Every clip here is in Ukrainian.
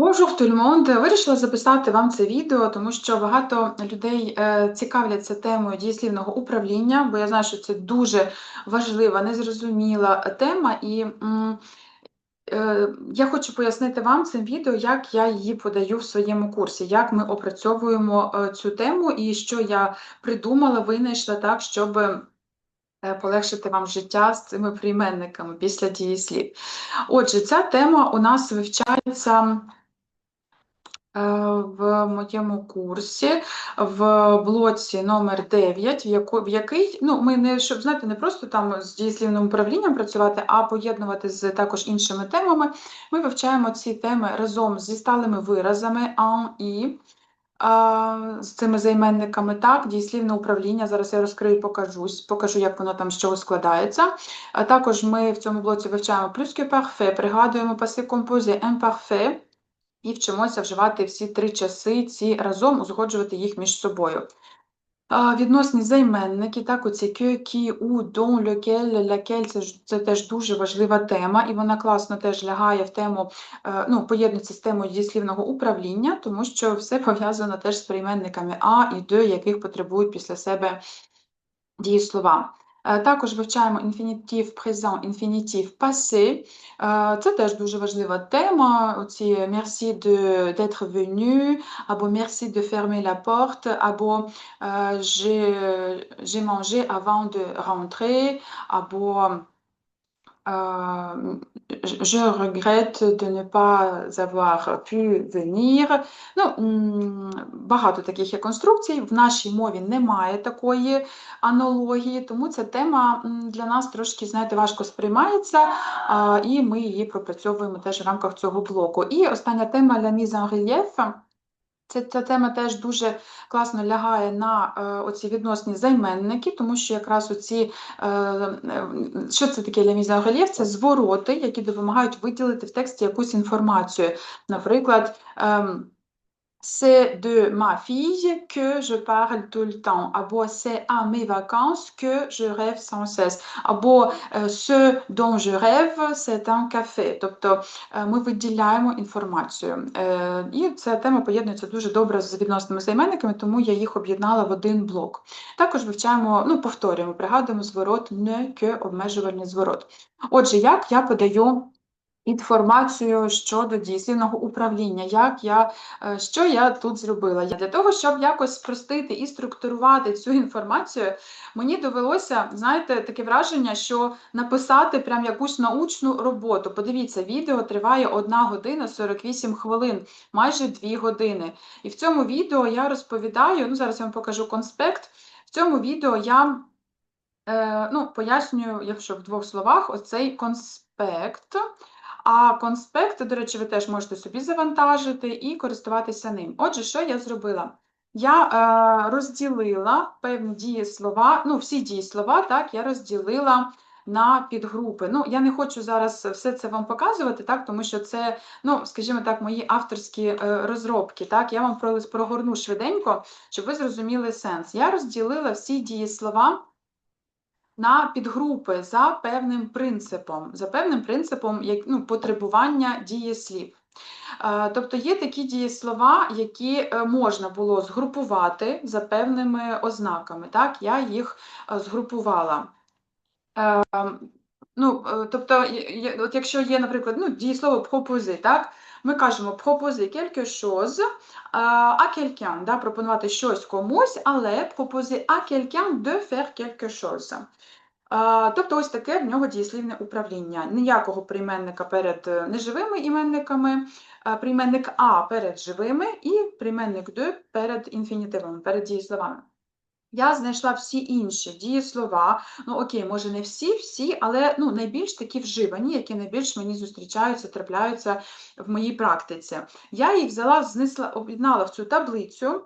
Bonjour tout! Вирішила записати вам це відео, тому що багато людей е, цікавляться темою дієслівного управління, бо я знаю, що це дуже важлива, незрозуміла тема, і е, я хочу пояснити вам цим відео, як я її подаю в своєму курсі, як ми опрацьовуємо е, цю тему і що я придумала, винайшла так, щоб полегшити вам життя з цими прийменниками після дієслів. Отже, ця тема у нас вивчається. Е, в моєму курсі в блоці номер 9 в, який ну, ми не щоб знаєте, не просто там з дієслівним управлінням працювати, а поєднувати з також іншими темами. Ми вивчаємо ці теми разом зі сталими виразами «en» і з цими займенниками. Так, дієслівне управління. Зараз я розкрию, покажусь, покажу, як воно там з чого складається. А також ми в цьому блоці вивчаємо que parfait, пригадуємо passé composé, imparfait, і вчимося вживати всі три часи ці разом, узгоджувати їх між собою. Відносні займенники, так, оці qui, où, dont, lequel, laquelle, це, теж дуже важлива тема, і вона класно теж лягає в тему, е, ну, поєднується з темою дієслівного управління, тому що все пов'язано теж з прийменниками а і «de», яких потребують після себе дієслова. Е, також вивчаємо інфінітив презент, інфінітив passé. Е, це теж дуже важлива тема. Оці merci d'être venu, або merci de fermer la porte, або е, j'ai mangé avant de rentrer, або je regrette de ne pas avoir pu venir. Ну, Багато таких є конструкцій. В нашій мові немає такої аналогії, тому ця тема для нас трошки, знаєте, важко сприймається, і ми її пропрацьовуємо теж в рамках цього блоку. І остання тема «La mise en relief». Ця, ця тема теж дуже класно лягає на е, оці відносні займенники, тому що якраз оці, е, е, що це таке для рельєф? Це звороти, які допомагають виділити в тексті якусь інформацію. Наприклад, е, c'est de ma fille que je parle tout le temps. Або c'est à mes vacances que je rêve sans cesse. Або ce dont je rêve, c'est un café. Тобто ми виділяємо інформацію. І ця тема поєднується дуже добре з відносними займенниками, тому я їх об'єднала в один блок. Також вивчаємо, ну, повторюємо, пригадуємо зворот не que обмежувальний зворот. Отже, як я подаю інформацію щодо дієслівного управління, як я, е, що я тут зробила. Для того, щоб якось спростити і структурувати цю інформацію, мені довелося, знаєте, таке враження, що написати прям якусь научну роботу. Подивіться, відео триває 1 година 48 хвилин, майже 2 години. І в цьому відео я розповідаю, ну зараз я вам покажу конспект. В цьому відео я е, ну, пояснюю, якщо в двох словах, оцей конспект. А конспект, до речі, ви теж можете собі завантажити і користуватися ним. Отже, що я зробила? Я е, розділила певні дієслова, ну, всі дієслова, так, я розділила на підгрупи. Ну, я не хочу зараз все це вам показувати, так, тому що це, ну, скажімо так, мої авторські е, розробки. Так, Я вам прогорну швиденько, щоб ви зрозуміли сенс. Я розділила всі дієслова на підгрупи за певним принципом, за певним принципом як, ну, потребування дієслів. Е, тобто є такі дієслова, які е, можна було згрупувати за певними ознаками. Так, Я їх е, згрупувала. Ну, Тобто, от якщо є, наприклад, ну, дієслово пропози, так, ми кажемо proposer quelque chose à quelqu'un, да, пропонувати щось комусь, але proposer à quelqu'un de faire quelque chose. Тобто, ось таке в нього дієслівне управління. Ніякого прийменника перед е, неживими іменниками, прийменник А перед живими і прийменник Д перед інфінітивами, перед дієсловами. Я знайшла всі інші дієслова, ну окей, може не всі, всі, але ну, найбільш такі вживані, які найбільш мені зустрічаються, трапляються в моїй практиці. Я їх взяла, знесла, об'єднала в цю таблицю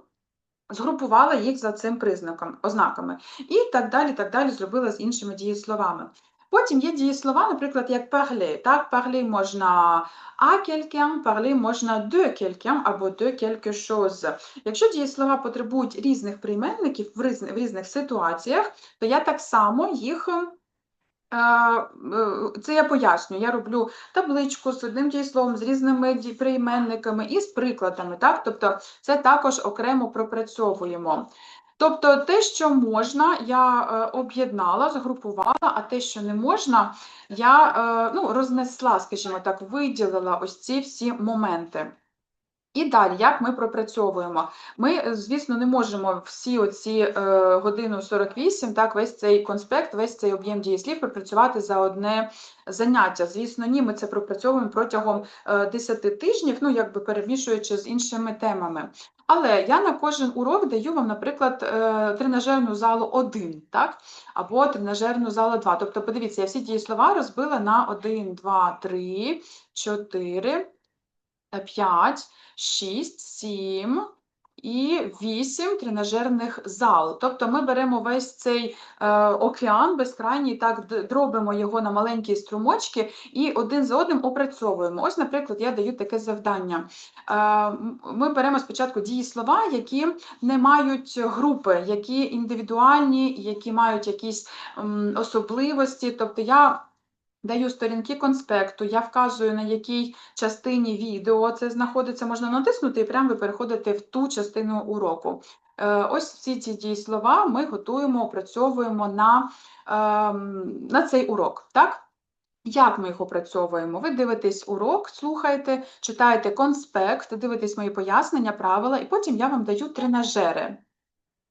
згрупувала їх за цим признаком, ознаками. І так далі так далі зробила з іншими дієсловами. Потім є дієслова, наприклад, як parler. Так, parler можна à quelqu'un, parler можна de quelqu'un або de quelque chose. Якщо дієслова потребують різних прийменників в різних, в різних ситуаціях, то я так само їх е, це я пояснюю. Я роблю табличку з одним дієсловом, з різними прийменниками і з прикладами. Так? Тобто це також окремо пропрацьовуємо. Тобто те, що можна, я е, об'єднала, згрупувала, а те, що не можна, я е, ну, рознесла, скажімо так, виділила ось ці всі моменти. І далі, як ми пропрацьовуємо? Ми, е, звісно, не можемо всі оці е, годину 48, так, весь цей конспект, весь цей об'єм дієслів пропрацювати за одне заняття. Звісно, ні, ми це пропрацьовуємо протягом е, 10 тижнів, ну, якби перемішуючи з іншими темами. Але я на кожен урок даю вам, наприклад, е, тренажерну залу 1, так? або тренажерну залу 2. Тобто, подивіться, я всі дієслова розбила на 1, 2, 3, 4, 5, 6, 7 і 8 тренажерних зал. Тобто ми беремо весь цей е, океан безкрайній, так дробимо його на маленькі струмочки і один за одним опрацьовуємо. Ось, наприклад, я даю таке завдання. Е, ми беремо спочатку дієслова, які не мають групи, які індивідуальні, які мають якісь м, особливості. Тобто я Даю сторінки конспекту, я вказую, на якій частині відео це знаходиться, можна натиснути і прямо ви переходите в ту частину уроку. Е, Ось всі ці дієслова ми готуємо, опрацьовуємо на, ем, на цей урок. Так? Як ми їх опрацьовуємо? Ви дивитесь урок, слухаєте, читаєте конспект, дивитесь мої пояснення, правила, і потім я вам даю тренажери.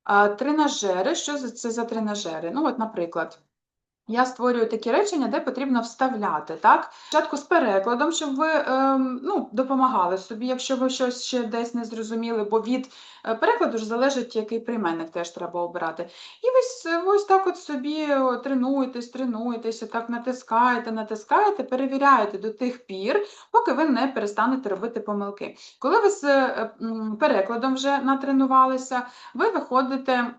А, Тренажери, що це за тренажери? Ну, от, наприклад. Я створюю такі речення, де потрібно вставляти, так? Спочатку з перекладом, щоб ви ем, ну, допомагали собі, якщо ви щось ще десь не зрозуміли, бо від е, перекладу ж залежить, який прийменник теж треба обирати. І е, ось так от собі тренуєтесь, тренуєтесь, так натискаєте, натискаєте, перевіряєте до тих пір, поки ви не перестанете робити помилки. Коли ви з е, перекладом вже натренувалися, ви виходите,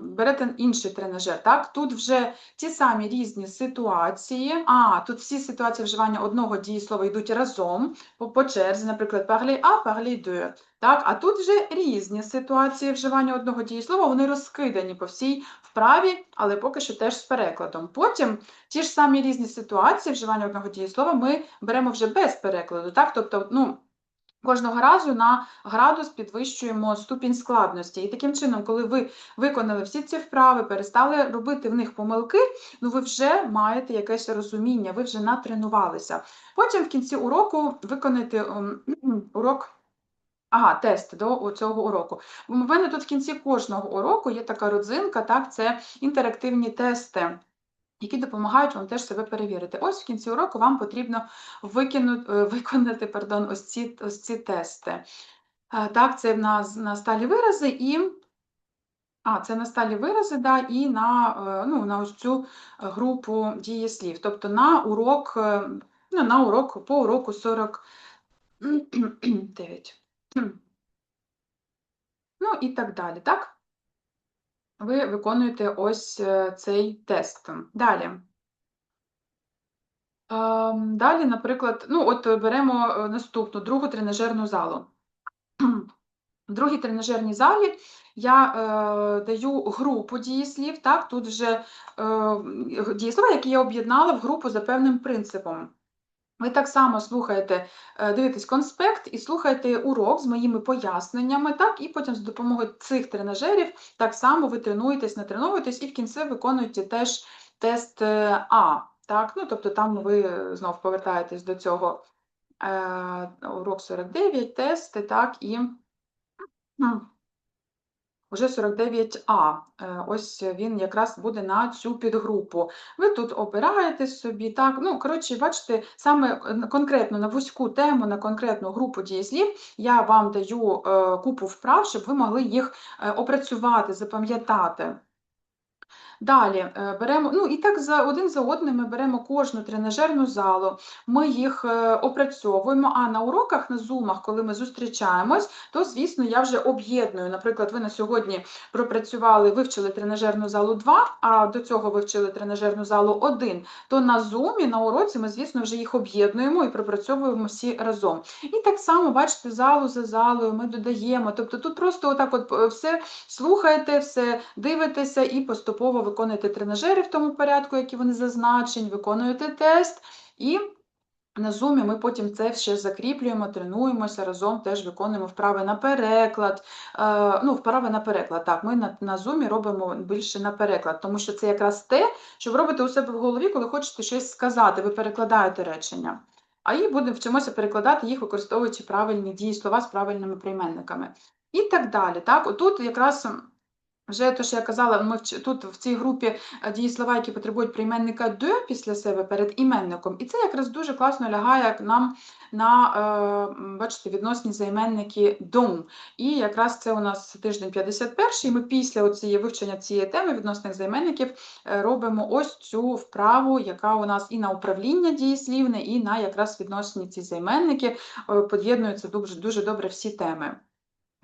берете інший тренажер. Так? Тут вже ті самі різні ситуації. А, тут всі ситуації вживання одного дієслова йдуть разом по, по черзі, наприклад, parler à, parler de. Так? А тут вже різні ситуації вживання одного дієслова, вони розкидані по всій вправі, але поки що теж з перекладом. Потім ті ж самі різні ситуації вживання одного дієслова ми беремо вже без перекладу. Так? Тобто, ну, Кожного разу на градус підвищуємо ступінь складності. І таким чином, коли ви виконали всі ці вправи, перестали робити в них помилки, ну ви вже маєте якесь розуміння, ви вже натренувалися. Потім в кінці уроку виконати ем, урок. Ага, тест до цього уроку. У мене тут в кінці кожного уроку є така родзинка, так, це інтерактивні тести які допомагають вам теж себе перевірити. Ось в кінці уроку вам потрібно викинути, е, виконати пардон, ось, ці, ось ці тести. Е, Так, це на, на сталі вирази і. А, це на сталі вирази, да, і на, е, ну, на ось цю групу дієслів. Тобто на урок, ну, на урок по уроку 49. Ну і так далі, так? Ви виконуєте ось е, цей тест. Далі. Ем, Далі, наприклад, ну, от беремо е, наступну другу тренажерну залу. В другій тренажерній залі я е, даю групу дієслів, так, тут вже е, дієслова, які я об'єднала в групу за певним принципом. Ви так само слухаєте, е, дивитесь конспект і слухаєте урок з моїми поясненнями, так, і потім з допомогою цих тренажерів так само ви тренуєтесь, натренуєтесь і в кінці виконуєте теж тест е, А. Так? Ну, Тобто там ви знов повертаєтесь до цього е, урок 49, тести, так, і Уже 49А. Е, Ось він якраз буде на цю підгрупу. Ви тут обираєте собі, так, ну, коротше, бачите, саме конкретно на вузьку тему, на конкретну групу дієслів я вам даю е, купу вправ, щоб ви могли їх е, опрацювати, запам'ятати. Далі е, беремо, ну і так за один за одним ми беремо кожну тренажерну залу, ми їх е, опрацьовуємо. А на уроках, на зумах, коли ми зустрічаємось, то, звісно, я вже об'єдную. Наприклад, ви на сьогодні пропрацювали, вивчили тренажерну залу 2, а до цього вивчили тренажерну залу 1, то на зумі, на уроці ми, звісно, вже їх об'єднуємо і пропрацьовуємо всі разом. І так само, бачите, залу за залою ми додаємо. Тобто тут просто отак от е, все слухаєте, все дивитеся і поступово виконуєте виконуєте тренажери в тому порядку, які вони зазначені, виконуєте тест, і на зумі ми потім це ще закріплюємо, тренуємося разом, теж виконуємо вправи на переклад. Е, ну, вправи на переклад. Так, ми на, на зумі робимо більше на переклад, тому що це якраз те, що ви робите у себе в голові, коли хочете щось сказати, ви перекладаєте речення. А їх будемо вчимося перекладати їх, використовуючи правильні дієслова з правильними прийменниками. І так далі. Так, Отут якраз вже те, що я казала, ми тут в цій групі е, дієслова, які потребують прийменника de після себе перед іменником. І це якраз дуже класно лягає нам на е, бачите, відносні займенники дом. І якраз це у нас тиждень 51 і ми після цієї вивчення цієї теми відносних займенників е, робимо ось цю вправу, яка у нас і на управління дієслівне, і на якраз відносні ці займенники поєднуються дуже, дуже добре всі теми.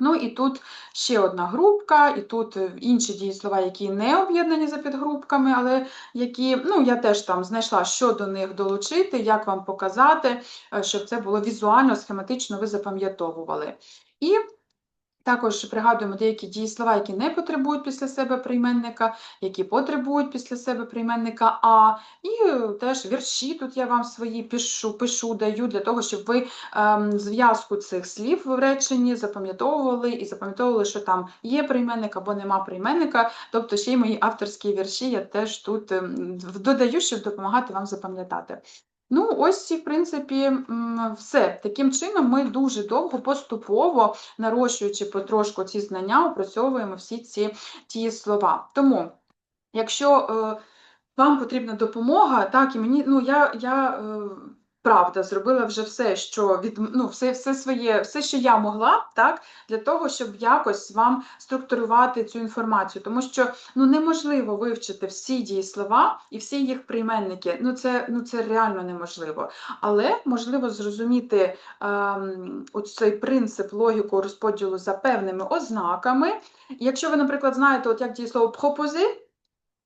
Ну і тут ще одна групка, і тут е, інші дієслова, які не об'єднані за підгрупками, але які, ну, я теж там знайшла, що до них долучити, як вам показати, е, щоб це було візуально, схематично, ви запам'ятовували. І також пригадуємо деякі дієслова, які не потребують після себе прийменника, які потребують після себе прийменника А. І е, теж вірші тут я вам свої пишу, пишу даю для того, щоб ви ем, зв'язку цих слів в реченні запам'ятовували і запам'ятовували, що там є прийменник або нема прийменника. Тобто ще й мої авторські вірші я теж тут ем, додаю, щоб допомагати вам запам'ятати. Ну, ось, в принципі, все. Таким чином, ми дуже довго, поступово, нарощуючи потрошку ці знання, опрацьовуємо всі ці ті слова. Тому, якщо е, вам потрібна допомога, так, і мені, ну, я. я е, правда, зробила вже все, що від ну, все все своє, все, що я могла, так, для того, щоб якось вам структурувати цю інформацію. Тому що ну, неможливо вивчити всі дієслова і всі їх прийменники. Ну, це ну, це реально неможливо. Але можливо зрозуміти ем, цей принцип логіку розподілу за певними ознаками. Якщо ви, наприклад, знаєте, от як дієслово пропози,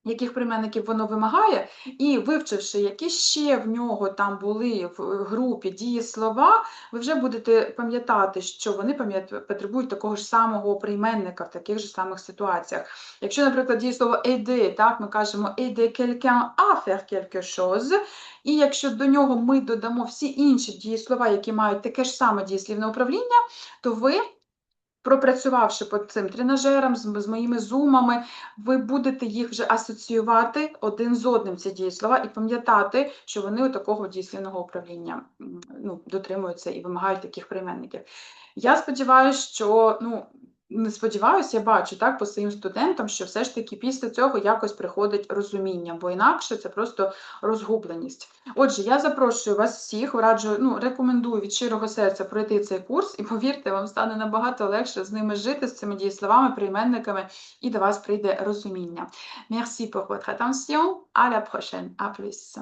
яких прийменників воно вимагає, і вивчивши, які ще в нього там були в групі дієслова, ви вже будете пам'ятати, що вони потребують такого ж самого прийменника в таких же самих ситуаціях. Якщо, наприклад, дієслово aider, так, ми кажемо aider quelqu'un à faire quelque chose, і якщо до нього ми додамо всі інші дієслова, які мають таке ж саме дієслівне управління, то ви пропрацювавши по цим тренажерам, з, з моїми зумами, ви будете їх вже асоціювати один з одним ці дієслова і пам'ятати, що вони у такого дієслівного управління ну, дотримуються і вимагають таких прийменників. Я сподіваюся, що ну, не сподіваюся, я бачу так по своїм студентам, що все ж таки після цього якось приходить розуміння, бо інакше це просто розгубленість. Отже, я запрошую вас всіх, раджу, ну, рекомендую від щирого серця пройти цей курс, і повірте, вам стане набагато легше з ними жити, з цими дієсловами, прийменниками, і до вас прийде розуміння. Merci pour votre attention. À la prochaine. À plus.